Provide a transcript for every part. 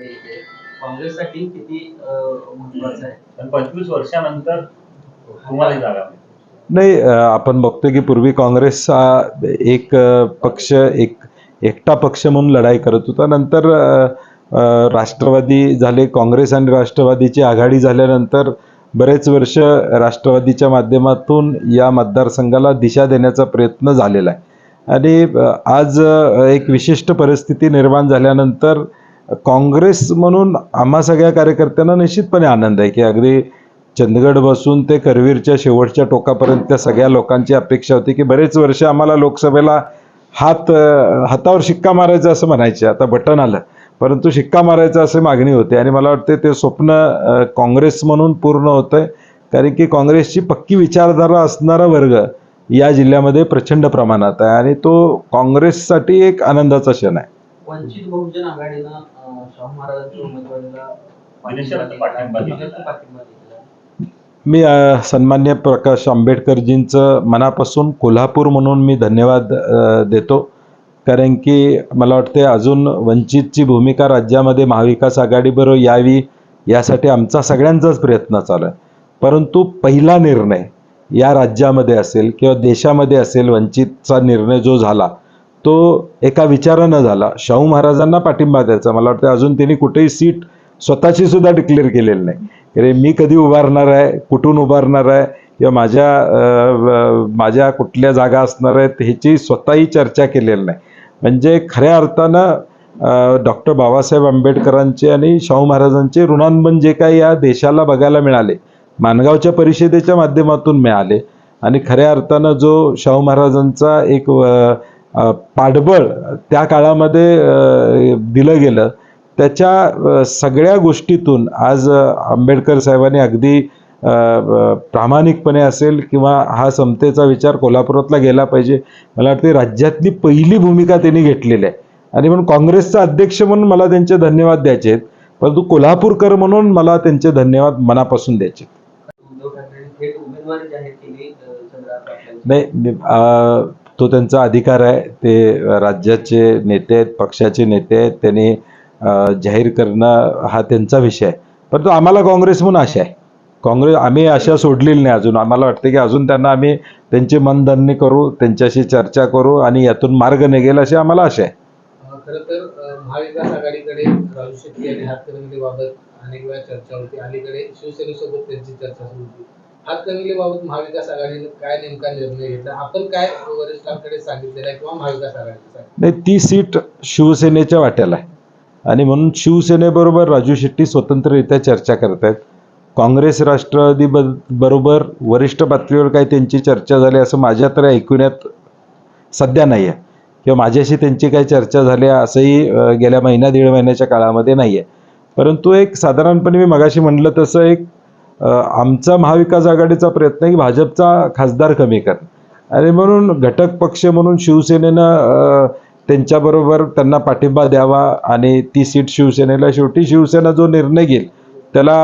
काँग्रेससाठी किती महत्वाचं आहे? पंचवीस वर्षानंतर तुम्हाला जागा. नाही आपण बघतो की पूर्वी काँग्रेस हा एक पक्ष एक एकटा पक्ष म्हणून लढाई करत होता. नंतर राष्ट्रवादी झाले काँग्रेस आणि राष्ट्रवादीची आघाडी झाल्यानंतर बरेच वर्ष राष्ट्रवादीच्या माध्यमातून या मतदारसंघाला दिशा देण्याचा प्रयत्न झालेला आहे. आणि आज एक विशिष्ट परिस्थिती निर्माण झाल्यानंतर काँग्रेस म्हणून आम्हा सगळ्या कार्यकर्त्यांना निश्चितपणे आनंद आहे की अगदी चंदगडपासून ते करवीरच्या शेवटच्या टोकापर्यंत त्या सगळ्या लोकांची अपेक्षा होती की बरेच वर्ष आम्हाला लोकसभेला हात हातावर शिक्का मारायचा असं म्हणायचे आता बटन आलं. परंतु शिक्का मारायचा असे मागणी होती आणि मला वाटते ते स्वप्न काँग्रेस म्हणून पूर्ण होतंय कारण की काँग्रेसची पक्की विचारधारा असणारा वर्ग या जिल्ह्यामध्ये प्रचंड प्रमाणात आहे आणि तो काँग्रेससाठी एक आनंदाचा क्षण आहे. वंचित बहुजन आघाडीनं शाहू महाराजांच्या उमेदवारीला बिनशर्त पाठिंबा दिला. बिनशर्त पाठिंबा दिलेला आहे. मी अ, सन्मान्य प्रकाश आंबेडकरजींचं मनापासून कोल्हापूर म्हणून मी धन्यवाद अ, देतो कारण की मला वाटते अजून वंचितची भूमिका राज्यामध्ये महाविकास आघाडीबरोबर यावी यासाठी आमचा सगळ्यांचाच प्रयत्न चालू आहे परंतु पहिला निर्णय या राज्यामध्ये असेल किंवा देशामध्ये असेल वंचितचा निर्णय जो झाला तो एका विचारानं झाला. शाहू महाराजांना पाठिंबा द्यायचा. मला वाटतं अजून त्यांनी कुठेही सीट स्वतःची सुद्धा डिक्लेअर केलेली नाही. अरे मी कधी उभारणार आहे? कुठून उभारणार आहे? किंवा माझ्या माझ्या कुठल्या जागा असणार आहेत? ह्याची स्वतःही चर्चा केलेली नाही. म्हणजे खऱ्या अर्थानं डॉक्टर बाबासाहेब आंबेडकरांचे आणि शाहू महाराजांचे ऋणांबन जे काही या देशाला बघायला मिळाले माणगावच्या परिषदेच्या माध्यमातून मिळाले आणि खऱ्या अर्थानं जो शाहू महाराजांचा एक पाठबळ त्या काळामध्ये दिलं गेलं. त्याच्या सगळ्या गोष्टीतून आज आंबेडकर साहेबांनी अगदी प्रामाणिकपणे असेल किंवा हा समतेचा विचार कोल्हापुरातला गेला पाहिजे मला वाटते राज्यातली पहिली भूमिका त्यांनी घेतलेली आहे. आणि म्हणून काँग्रेसचा अध्यक्ष म्हणून मला त्यांचे धन्यवाद द्यायचे आहेत. परंतु कोल्हापूरकर म्हणून मला त्यांचे धन्यवाद मनापासून द्यायचे. नाही तो त्यांचा अधिकार आहे. ते राज्याचे नेते आहेत पक्षाचे नेते आहेत. त्यांनी जाहीर करणं हा त्यांचा विषय आहे. परंतु आम्हाला काँग्रेस म्हणून आशा आहे. काँग्रेस आम्ही आशा सोडलेली नाही अजून. आम्हाला वाटते की अजून त्यांना आम्ही त्यांची मनधन्य करू त्यांच्याशी चर्चा करू आणि यातून मार्ग निघेल अशी आम्हाला आशा आहे. खरं तर महाविकास आघाडीकडे राजू शेट्टी आणि हातकणंगलेबाबत अनेक वेळा चर्चा होती. अलीकडे शिवसेनेसोबत त्यांची चर्चा सुरू होती. हातकणंगलेबाबत महाविकास आघाडीने काय नेमका निर्णय घेतला? आपण काय वरिष्ठांकडे सांगितलेलं आहे किंवा महाविकास आघाडीने नाही ती सीट शिवसेनेच्या वाट्याला आहे. आणि म्हणून शिवसेनेबरोबर राजू शेट्टी स्वतंत्ररित्या चर्चा करत आहेत. काँग्रेस राष्ट्रवादी ब- बरोबर वरिष्ठ पातळीवर काही त्यांची चर्चा झाली असं माझ्या तर ऐकण्यात सध्या नाही आहे. किंवा माझ्याशी त्यांची काही चर्चा झाली असंही गेल्या महिन्या दीड महिन्याच्या काळामध्ये नाही आहे. परंतु एक साधारणपणे मी मगाशी म्हणलं तसं एक आमचा महाविकास आघाडीचा प्रयत्न आहे की भाजपचा खासदार कमी कर आणि म्हणून घटक पक्ष म्हणून शिवसेनेनं त्यांच्याबरोबर त्यांना पाठिंबा द्यावा आणि ती सीट शिवसेनेला शेवटी शिवसेना जो निर्णय घेईल त्याला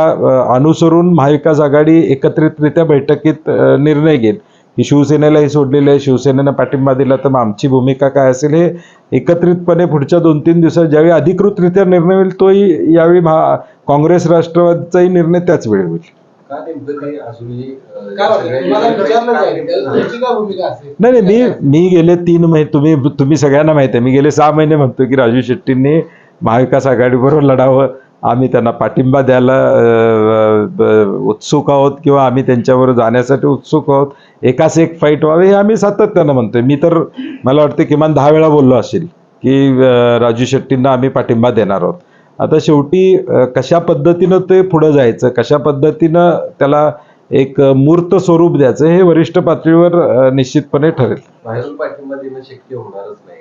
अनुसरून महाविकास आघाडी एकत्रितरित्या बैठकीत निर्णय घेईल. की शिवसेनेलाही सोडलेलं आहे. शिवसेनेनं पाठिंबा दिला तर मग आमची भूमिका काय असेल हे एकत्रितपणे पुढच्या दोन तीन दिवसात ज्यावेळी अधिकृतरित्या निर्णय होईल तोही यावेळी महा काँग्रेस राष्ट्रवादीचाही निर्णय त्याच वेळी होईल. का नेमकं काही अजूनही अं, काय वाटतं तुम्हाला विचारलं काय जाईल. त्यावेळी नेमकं- तुमची काय भूमिका असेल? नाही नाही मी मी गेले तीन महिने तुम्ही तुम्ही सगळ्यांना माहिती आहे. मी गेले सहा महिने म्हणतो की राजू शेट्टींनी महाविकास आघाडीबरोबर लढावं. आम्ही त्यांना पाठिंबा द्यायला अ, ब- उत्सुक आहोत किंवा आम्ही त्यांच्याबरोबर जाण्यासाठी उत्सुक आहोत. एकाच एक फाईट व्हावे हे आम्ही सातत्यानं म्हणतोय. मी तर मला वाटतं किमान दहा वेळा बोललो असेल की अ, राजू शेट्टींना आम्ही पाठिंबा देणार आहोत. आता शेवटी कशा पद्धतीनं ते पुढं जायचं कशा पद्धतीनं त्याला एक मूर्त स्वरूप द्यायचं हे वरिष्ठ पातळीवर निश्चितपणे ठरेल. शक्य होणारच नाही.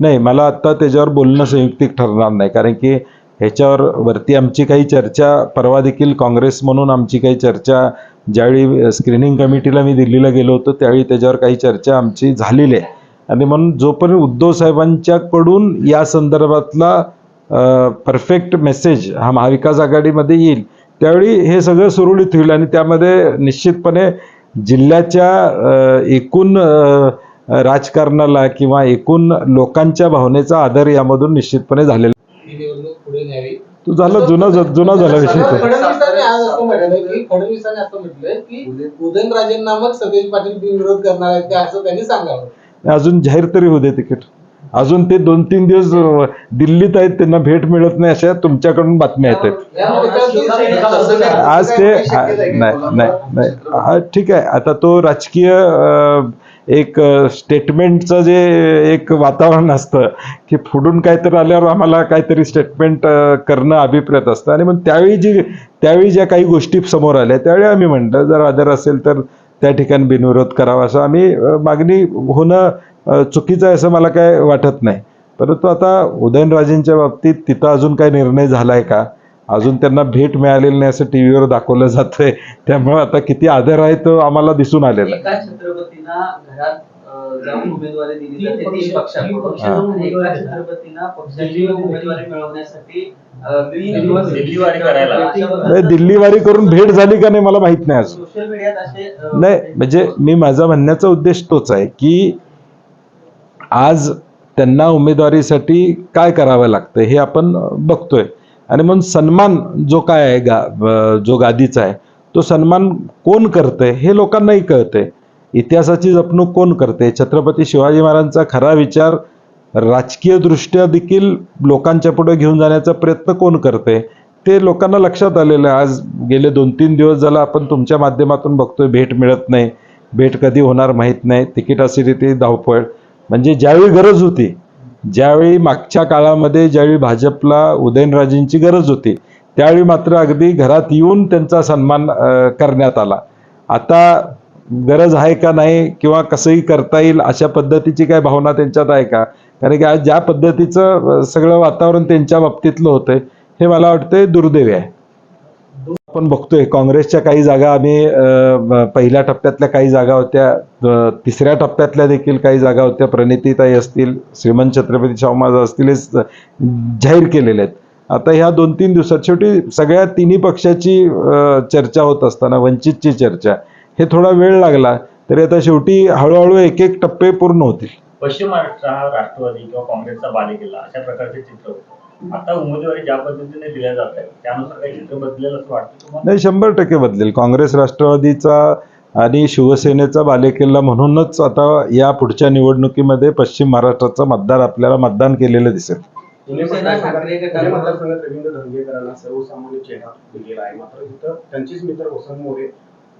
नाही मला आत्ता त्याच्यावर बोलणं संयुक्तिक ठरणार नाही कारण की ह्याच्यावर वरती आमची काही चर्चा परवा देखील काँग्रेस म्हणून आमची काही चर्चा ज्यावेळी स्क्रीनिंग कमिटीला मी दिल्लीला गेलो होतो त्यावेळी त्याच्यावर काही चर्चा आमची झालेली आहे. आणि म्हणून जोपर्यंत उद्धव साहेबांच्याकडून या संदर्भातला परफेक्ट मेसेज हा महाविकास आघाडीमध्ये येईल. त्यावेळी हे सगळं सुरळीत होईल आणि त्यामध्ये निश्चितपणे जिल्ह्याच्या एकूण राजकारणाला किंवा एकूण लोकांच्या भावनेचा आदर यामधून निश्चितपणे झालेला तो झाला जुना जुना झाला विषय फडणवीसांनी असं म्हटलं की उदयनराजेंना मग सतेज पाटील बिनविरोध करणार आहेत असं त्यांनी सांगावं. अजून जाहीर तरी होऊ दे तिकीट. अजून ते दोन तीन दिवस दिल्लीत आहेत त्यांना भेट मिळत नाही अशा तुमच्याकडून बातम्या येत आहेत. आज ते नाही नाही नाही. ठीक आहे. आता तो राजकीय एक स्टेटमेंटचं जे एक वातावरण असतं की पुढून काहीतरी आल्यावर आम्हाला काहीतरी स्टेटमेंट करणं अभिप्रेत असतं. आणि मग त्यावेळी जी त्यावेळी ज्या काही गोष्टी समोर आल्या त्यावेळी आम्ही म्हणलं जर आदर असेल तर त्या ठिकाणी बिनविरोध करावा. असं आम्ही मागणी होणं चुकीचं आहे असं मला काय वाटत नाही. परंतु आता उदयनराजेंच्या बाबतीत तिथं अजून काही निर्णय झाला आहे का? अजून त्यांना भेट मिळालेली नाही असं टी व्हीवर दाखवलं जातंय. त्यामुळे आता किती आदर आहे तो आम्हाला दिसून आलेला दिल्लीवारी करायला. नाही, दिल्लीवारी करून भेट झाली का नाही मला माहीत नाही अजून. सोशल मीडियात असे अं, नाही म्हणजे मी माझा म्हणण्याचा उद्देश तोच आहे की आज त्यांना उमेदवारीसाठी काय करावं लागतं हे आपण बघतोय. आणि म्हणून सन्मान जो काय आहे गा जो गादीचा आहे तो सन्मान कोण करतंय हे लोकांनाही कळतंय. इतिहासाची जपणूक कोण करते? छत्रपती शिवाजी महाराजांचा खरा विचार राजकीय दृष्ट्या देखील लोकांच्या पुढे घेऊन जाण्याचा प्रयत्न कोण करते? ते लोकांना लक्षात आलेलं आहे. आज गेले दोन तीन दिवस झाला आपण तुमच्या माध्यमातून बघतोय भेट मिळत नाही. भेट कधी होणार माहीत नाही. तिकीटासाठी ती धावपळ. म्हणजे ज्यावेळी गरज होती ज्यावेळी मागच्या काळामध्ये ज्यावेळी भाजपला उदयनराजेंची गरज होती त्यावेळी मात्र अगदी घरात येऊन त्यांचा सन्मान करण्यात आला. आता गरज आहे का नाही किंवा कसंही करता येईल अशा पद्धतीची काय भावना त्यांच्यात आहे का? कारण की आज ज्या पद्धतीचं सगळं वातावरण त्यांच्या बाबतीतलं होतं हे मला वाटतं दुर्दैवी आहे. आपण बघतोय काँग्रेसच्या काही जागा आम्ही पहिल्या टप्प्यातल्या काही जागा होत्या तिसऱ्या टप्प्यातल्या देखील काही जागा होत्या. प्रणितीताई असतील श्रीमंत छत्रपती शाहू महाराज असतील हे जाहीर केलेले आहेत. आता ह्या दोन तीन दिवसात शेवटी सगळ्या तिन्ही पक्षाची चर्चा होत असताना वंचितची चर्चा हे थोडा वेळ लागला तरी आता शेवटी हळूहळू एक एक टप्पे पूर्ण होतील. पश्चिम महाराष्ट्र हा राष्ट्रवादी किंवा काँग्रेसचा बालेकिल्ला अशा प्रकारचे चित्र होतं. आता उमेदवारी ज्या पद्धतीने दिल्या जात आहे त्यानुसार काही चित्र बदलेल असं वाटतं तुम्हाला? नाही शंभर टक्के बदलेल. काँग्रेस राष्ट्रवादीचा आणि शिवसेनेचा बालेकिल्ला म्हणूनच आता या पुढच्या निवडणुकीमध्ये पश्चिम महाराष्ट्राचा मतदार आपल्याला मतदान केलेलं दिसेल. शिवसेना ठाकरे पुणे गटाला मतदारसंघात रवींद्र धंगेकरांना सर्वसामान्य चेहरा दिलेला आहे. मात्र तिथं त्यांचेच मित्र वसंत मोरे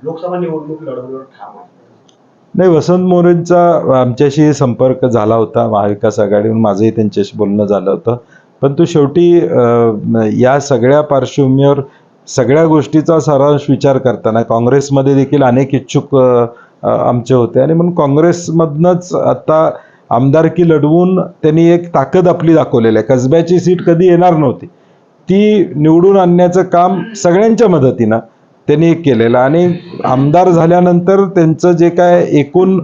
लोकसभा निवडणूक लढवण्यावर ठाम आहे नाही वसंत मोरेंचा आमच्याशी संपर्क झाला होता महाविकास आघाडीहून. माझंही त्यांच्याशी बोलणं झालं होतं. पण शेवटी या सगळ्या पार्श्वभूमीवर सगळ्या गोष्टीचा सारांश विचार करताना काँग्रेसमध्ये देखील अनेक इच्छुक आमचे होते. आणि म्हणून काँग्रेसमधनंच आता आमदारकी लढवून त्यांनी एक ताकद आपली दाखवलेली आहे. कसब्याची सीट कधी येणार नव्हती. ती निवडून आणण्याचं काम सगळ्यांच्या मदतीनं त्यांनी केलेलं आणि आमदार झाल्यानंतर त्यांचं जे काय एकूण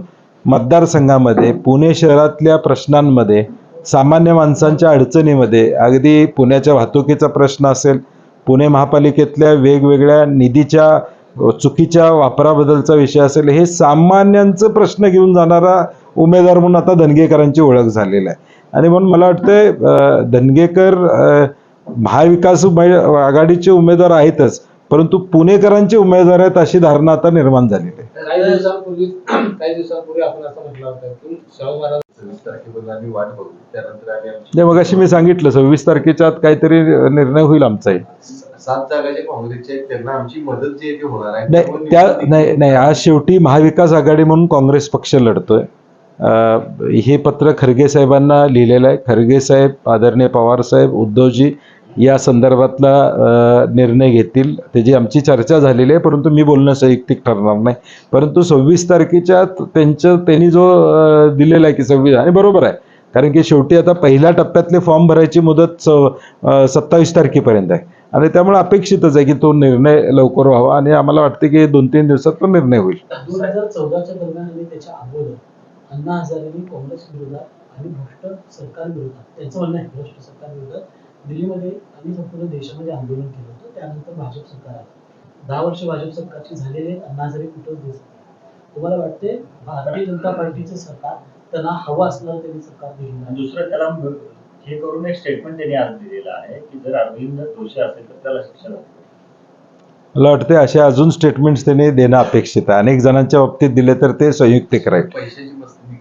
मतदारसंघामध्ये पुणे शहरातल्या प्रश्नांमध्ये सामान्य माणसांच्या अडचणीमध्ये अगदी पुण्याच्या वाहतुकीचा प्रश्न असेल पुणे महापालिकेतल्या वेगवेगळ्या निधीच्या चुकीच्या वापराबद्दलचा विषय असेल हे सामान्यांचं प्रश्न घेऊन जाणारा उमेदवार म्हणून आता धनगेकरांची ओळख झालेली आहे. आणि म्हणून मला वाटतंय धनगेकर महाविकास आघाडीचे उमेदवार आहेतच परंतु पुणेकरांचे उमेदवार आहेत अशी धारणा आता निर्माण झालेली आहे. काही दिवसांपूर्वी काही दिवसांपूर्वी आपण असं म्हटलं होतं की शाहू महाराज सव्वीस तारखेपर्यंत आम्ही वाट बघू. त्यानंतर आम्ही आमची नाही मग अशी मी सांगितलं सव्वीस तारखेच्या आत काहीतरी निर्णय होईल आमचाही सात जागा ज्या काँग्रेसच्या आहेत त्यांना आमची मदत जी आहे ती होणार आहे. नाही त्यामुळे त्या निवडणुकीत- नाही नाही आज शेवटी महाविकास आघाडी म्हणून काँग्रेस पक्ष लढतोय. अं, हे पत्र खरगे साहेबांना लिहिलेलं आहे. खरगे साहेब आदरणीय पवार साहेब उद्धवजी या संदर्भातला निर्णय घेतील. त्याची आमची चर्चा झालेली आहे परंतु मी बोलणं संयुक्तिक ठरणार नाही. परंतु सव्वीस तारखेच्या त्यांचं त्यांनी जो दिलेला आहे की सव्वीस आणि बरोबर आहे. कारण की शेवटी आता पहिल्या टप्प्यातले फॉर्म भरायची मुदत स सत्तावीस तारखेपर्यंत आहे. आणि त्यामुळे अपेक्षितच आहे की तो निर्णय लवकर व्हावा आणि आम्हाला वाटते की दोन तीन दिवसात तो निर्णय होईल. दोन हजार चौदाच्या दरम्यान आणि त्याच्या अगोदर अण्णा हजारेंनी काँग्रेस विरोधात आणि भ्रष्ट सरकार विरोधात त्यांचं म्हणणं आहे भ्रष्ट सरकार विरोधात दिल्लीमध्ये आणि संपूर्ण देशामध्ये आंदोलन केलं होतं. त्यानंतर भाजप सरकार आलं. दहा वर्ष भाजप सरकारची झालेले आहेत, अण्णा हजारे कुठंच दिसत नाही. तुम्हाला वाटते भारतीय जनता पार्टीचं सरकार त्यांना हवं असणारं त्यांनी सरकार दिलं नाही. दुसरं त्याला हे करून एक स्टेटमेंट त्यांनी आज दिलेलं आहे की जर अरविंद दोषी असेल तर त्याला शिक्षा लागते. मला वाटते असे अजून स्टेटमेंट्स त्यांनी देणं अपेक्षित आहे. अनेक जणांच्या बाबतीत दिले तर ते संयुक्तिक राहील.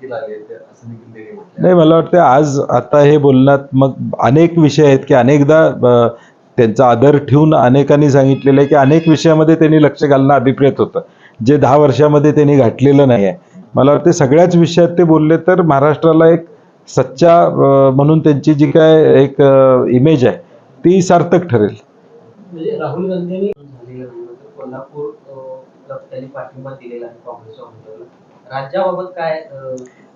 नाही मला वाटतं आज आता हे बोलण्यात मग अनेक विषय आहेत की अनेकदा त्यांचा आदर ठेवून अनेकांनी सांगितलेलं आहे की अनेक विषयामध्ये त्यांनी लक्ष घालणं अभिप्रेत होतं. जे दहा वर्षामध्ये त्यांनी घातलेलं नाही आहे. मला वाटते सगळ्याच विषयात ते बोलले तर महाराष्ट्राला एक सच्चा म्हणून त्यांची जी काय एक इमेज आहे ती सार्थक ठरेल. म्हणजे राहुल मात्र कोल्हापूर पाठिंबा दिलेला आहे काँग्रेसच्या राज्याबाबत काय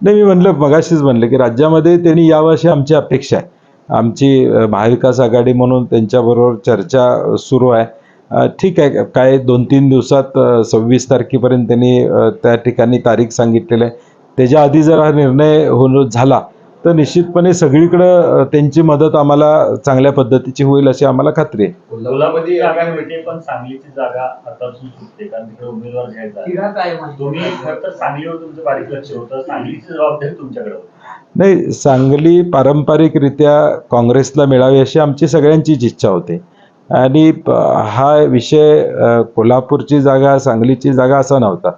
नाही मी म्हणलं मगाशीच म्हणलं की राज्यामध्ये त्यांनी यावर्षी अशी आमची अपेक्षा आहे. आमची महाविकास आघाडी म्हणून त्यांच्याबरोबर चर्चा सुरू आहे. ठीक आहे काय दोन तीन दिवसात सव्वीस तारखेपर्यंत त्यांनी त्या ठिकाणी तारीख सांगितलेली आहे. त्याच्या आधी जर हा निर्णय होणं झाला तर निश्चितपणे सगळीकडं त्यांची मदत आम्हाला चांगल्या पद्धतीची होईल अशी आम्हाला खात्री आहे. कोल्हापूरची जागा मिळते पण सांगलीची जागा हातातून सुटते कारण तिकडे उमेदवार घ्यायचा. तुम्ही खरं तर सांगलीवर तुमचं बारीक लक्ष होतं. सांगलीची जबाबदारी तुमच्याकडे होती. नाही सांगली पारंपरिकरित्या काँग्रेसला मिळावी अशी आमची सगळ्यांचीच इच्छा होती. आणि हा विषय कोल्हापूरची जागा सांगलीची जागा असा नव्हता.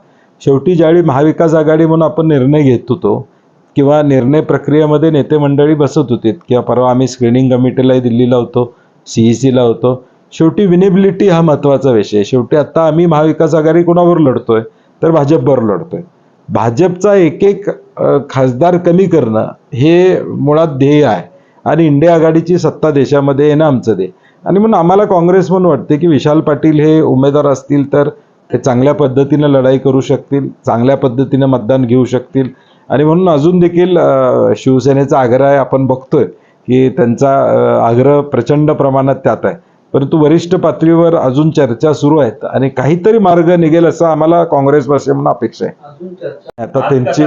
शेवटी ज्यावेळी महाविकास आघाडी म्हणून आपण निर्णय घेत होतो किंवा निर्णय प्रक्रियेमध्ये नेते मंडळी बसत होती. किंवा परवा आम्ही स्क्रीनिंग कमिटीलाही दिल्लीला होतो सी ई सीला होतो. शेवटी विनेबिलिटी हा महत्त्वाचा विषय शेवटी आत्ता आम्ही महाविकास आघाडी कोणावर लढतोय? तर भाजपवर लढतोय. भाजपचा एक एक खासदार कमी करणं हे मुळात ध्येय आहे. आणि इंडिया आघाडीची सत्ता देशामध्ये येणं आमचं ध्येय. आणि म्हणून आम्हाला काँग्रेस म्हणून वाटते की विशाल पाटील हे उमेदवार असतील तर ते चांगल्या पद्धतीनं लढाई करू शकतील चांगल्या पद्धतीनं मतदान घेऊ शकतील. आणि म्हणून अजून देखील शिवसेनेचा आग्रह आहे आपण बघतोय की त्यांचा आग्रह प्रचंड प्रमाणात त्यात आहे. परंतु वरिष्ठ पातळीवर अजून चर्चा सुरू आहेत आणि काहीतरी मार्ग निघेल असं आम्हाला काँग्रेस म्हणून अपेक्षा आहे. अजून चर्चा. आता त्यांची.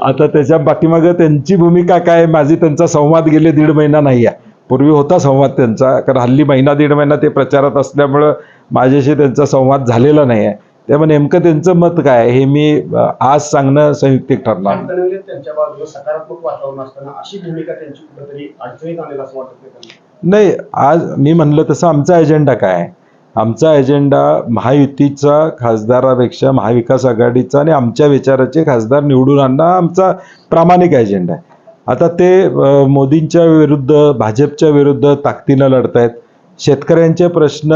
आता त्याच्या पाठीमागं त्यांची भूमिका काय माझी त्यांचा संवाद गेले दीड महिना नाही आहे. पूर्वी होता संवाद त्यांचा कारण हल्ली महिना दीड महिना ते प्रचारात असल्यामुळं माझ्याशी त्यांचा संवाद झालेला नाही आहे. त्यामुळे नेमकं त्यांचं मत काय? हे मी आज सांगणं संयुक्तिक ठरणार त्यांच्या बाजूला सकारात्मक वातावरण असताना अशी भूमिका त्यांची कुठेतरी अडचणीत आणेल असं वाटत नाही आज मी म्हणलं तसं आमचा एजेंडा काय? आहे आमचा एजेंडा महायुतीचा खासदारापेक्षा महाविकास आघाडीचा आणि आमच्या विचाराचे खासदार निवडून आणणं आमचा प्रामाणिक एजेंडा आहे. आता ते मोदींच्या विरुद्ध भाजपच्या विरुद्ध ताकदीनं लढतायत. शेतकऱ्यांचे प्रश्न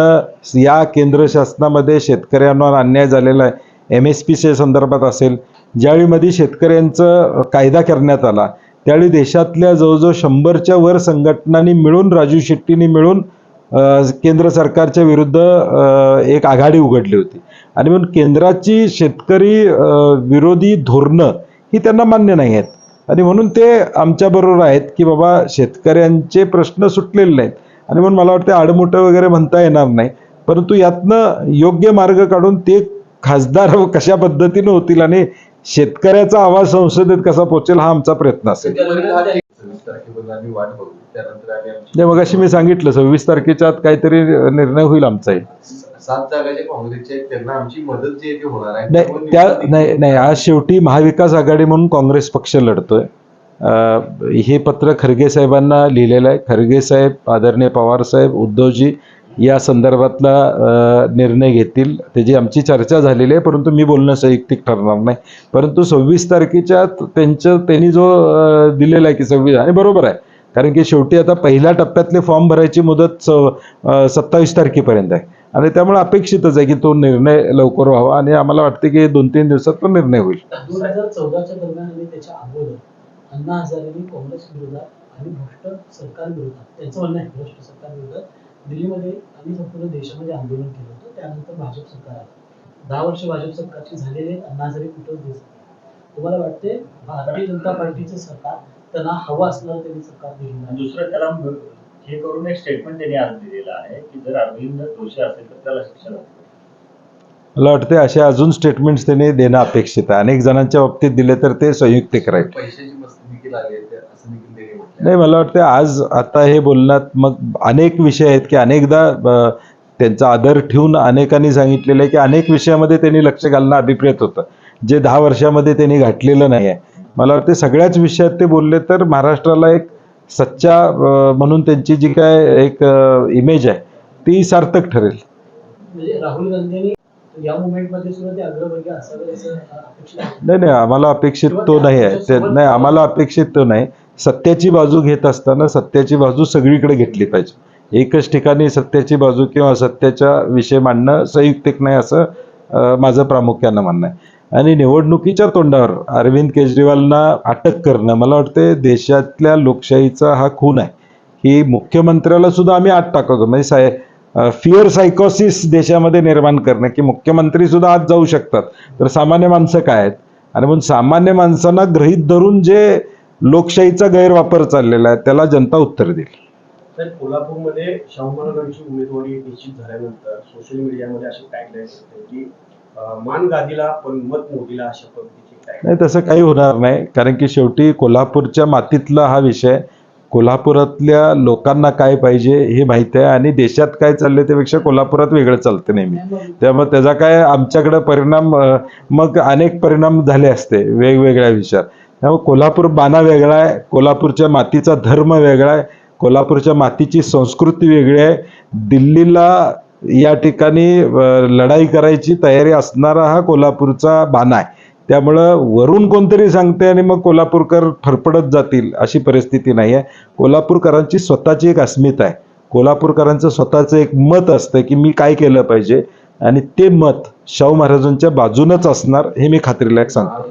या केंद्र शासनामध्ये शेतकऱ्यांवर अन्याय झालेला आहे. एम एस पीच्या संदर्भात असेल ज्यावेळीमध्ये शेतकऱ्यांचं कायदा करण्यात आला त्यावेळी देशातल्या जवळजवळ शंभरच्या वर संघटनांनी मिळून राजू शेट्टींनी मिळून केंद्र सरकारच्या विरुद्ध एक आघाडी उघडली होती. आणि म्हणून केंद्राची शेतकरी विरोधी धोरणं ही त्यांना मान्य नाही आहेत. आणि म्हणून ते आमच्याबरोबर आहेत की बाबा शेतकऱ्यांचे प्रश्न सुटलेले नाहीत. आणि म्हणून मला वाटतं आडमुठं वगैरे म्हणता येणार नाही. परंतु यातनं योग्य मार्ग काढून ते खासदार कशा पद्धतीनं होतील आणि शेतकऱ्याचा आवाज संसदेत कसा पोहोचेल हा आमचा प्रयत्न असेल. मग अशी मी सांगितलं सव्वीस तारखेच्या आत काहीतरी निर्णय होईल आमची नाही त्या नाही नाही आज शेवटी महाविकास आघाडी म्हणून काँग्रेस पक्ष लढतोय. हे पत्र खरगे साहेबांना लिहिलेलं आहे. खरगे साहेब आदरणीय पवार साहेब उद्धवजी या संदर्भातला निर्णय घेतील. त्याची आमची चर्चा झालेली आहे परंतु मी बोलणं संयुक्तिक ठरणार नाही. परंतु सव्वीस तारखेच्या त्यांचं त्यांनी जो दिलेला आहे की सव्वीस आणि बरोबर आहे. कारण की शेवटी आता पहिल्या टप्प्यातले फॉर्म भरायची मुदत स सत्तावीस तारखेपर्यंत आहे. आणि त्यामुळे अपेक्षितच आहे की तो निर्णय लवकर व्हावा आणि आम्हाला वाटते की दोन तीन दिवसात तो निर्णय होईल. अण्णा हजारेंनी काँग्रेस विरोधात आणि भ्रष्ट सरकार विरोधात त्यांचं म्हणणं आहे भ्रष्ट सरकार विरोधात दिल्लीमध्ये आणि संपूर्ण देशामध्ये आंदोलन केलं होतं. त्यानंतर भाजप सरकार आलं. दहा वर्ष भाजप सरकारची झालेले अण्णा हजारे कुठंच दिसत. तुम्हाला वाटते भारतीय जनता पार्टीचं सरकार त्यांना हवं असणारं त्यांनी सरकार दिलं नाही. दुसरं त्याला म- हे करून एक स्टेटमेंट त्यांनी आज दिलेलं आहे की जर अरविंद दोषी असेल तर त्याला शिक्षा लागते. मला वाटते असे अजून स्टेटमेंट्स त्यांनी देणं अपेक्षित आहे. अनेक जणांच्या बाबतीत दिले तर ते संयुक्तिक राहील नाही मला वाटतं आज आता हे बोलण्यात मग अनेक विषय आहेत की अनेकदा त्यांचा आदर ठेवून अनेकांनी सांगितलेलं आहे की अनेक विषयामध्ये त्यांनी लक्ष घालणं अभिप्रेत होतं. जे दहा वर्षामध्ये त्यांनी घातलेलं नाही आहे. मला वाटते सगळ्याच विषयात ते बोलले तर महाराष्ट्राला एक सच्चा म्हणून त्यांची जी काय एक इमेज आहे ती सार्थक ठरेल. म्हणजे राहुल गांधींनी या मुवमेंटमध्ये सुद्धा ते अग्रवर्गीय असावे असं अपेक्षित आहे. नाही नाही आम्हाला अपेक्षित तो नाही आहे. ते नाही आम्हाला अपेक्षित तो नाही. सत्याची बाजू घेत असताना सत्याची बाजू सगळीकडे घेतली पाहिजे. एकच ठिकाणी सत्याची बाजू किंवा सत्याच्या विषय मांडणं संयुक्तिक नाही असं माझं प्रामुख्यानं म्हणणं आहे. आणि निवडणुकीच्या तोंडावर अरविंद केजरीवालना अटक करणं मला वाटते देशातल्या लोकशाहीचा हा खून आहे. की मुख्यमंत्र्याला सुद्धा आम्ही आत टाकतो. म्हणजे साय फिअर सायकोसिस देशामध्ये निर्माण करणं की मुख्यमंत्री सुद्धा आत जाऊ शकतात. तर सामान्य माणसं काय आहेत? आणि म्हणून सामान्य माणसांना गृहीत धरून जे लोकशाहीचा गैरवापर चाललेला आहे त्याला जनता उत्तर देईल. तर कोल्हापूरमध्ये शाहू महाराजांची उमेदवारी निश्चित झाल्यानंतर सोशल मीडियामध्ये अशी टॅगलाईन होते की मान गादीला पण मत मोदीला अशा पद्धतीची नाही तसं काही होणार नाही कारण की शेवटी कोल्हापूरच्या मातीतला हा विषय कोल्हापुरातल्या लोकांना काय पाहिजे हे माहीत आहे आणि देशात काय चाललंय त्यापेक्षा कोल्हापुरात वेगळं चालतं नेहमी. त्यामुळे त्याचा काय आमच्याकडे परिणाम मग अनेक परिणाम झाले असते वेगवेगळ्या विषयात त्यामुळे कोल्हापूर बाणा वेगळा आहे कोल्हापूरच्या मातीचा धर्म वेगळा आहे कोल्हापूरच्या मातीची संस्कृती वेगळी आहे. दिल्लीला या ठिकाणी लढाई करायची तयारी असणारा हा कोल्हापूरचा बाणा आहे. त्यामुळं वरून कोणतरी सांगते आणि मग कोल्हापूरकर फरफडत जातील अशी परिस्थिती नाही आहे कोल्हापूरकरांची स्वतःची एक अस्मिता आहे. कोल्हापूरकरांचं स्वतःचं एक मत असतं की मी काय केलं पाहिजे आणि ते मत शाहू महाराजांच्या बाजूनच असणार हे मी खात्रीलायक सांगतो.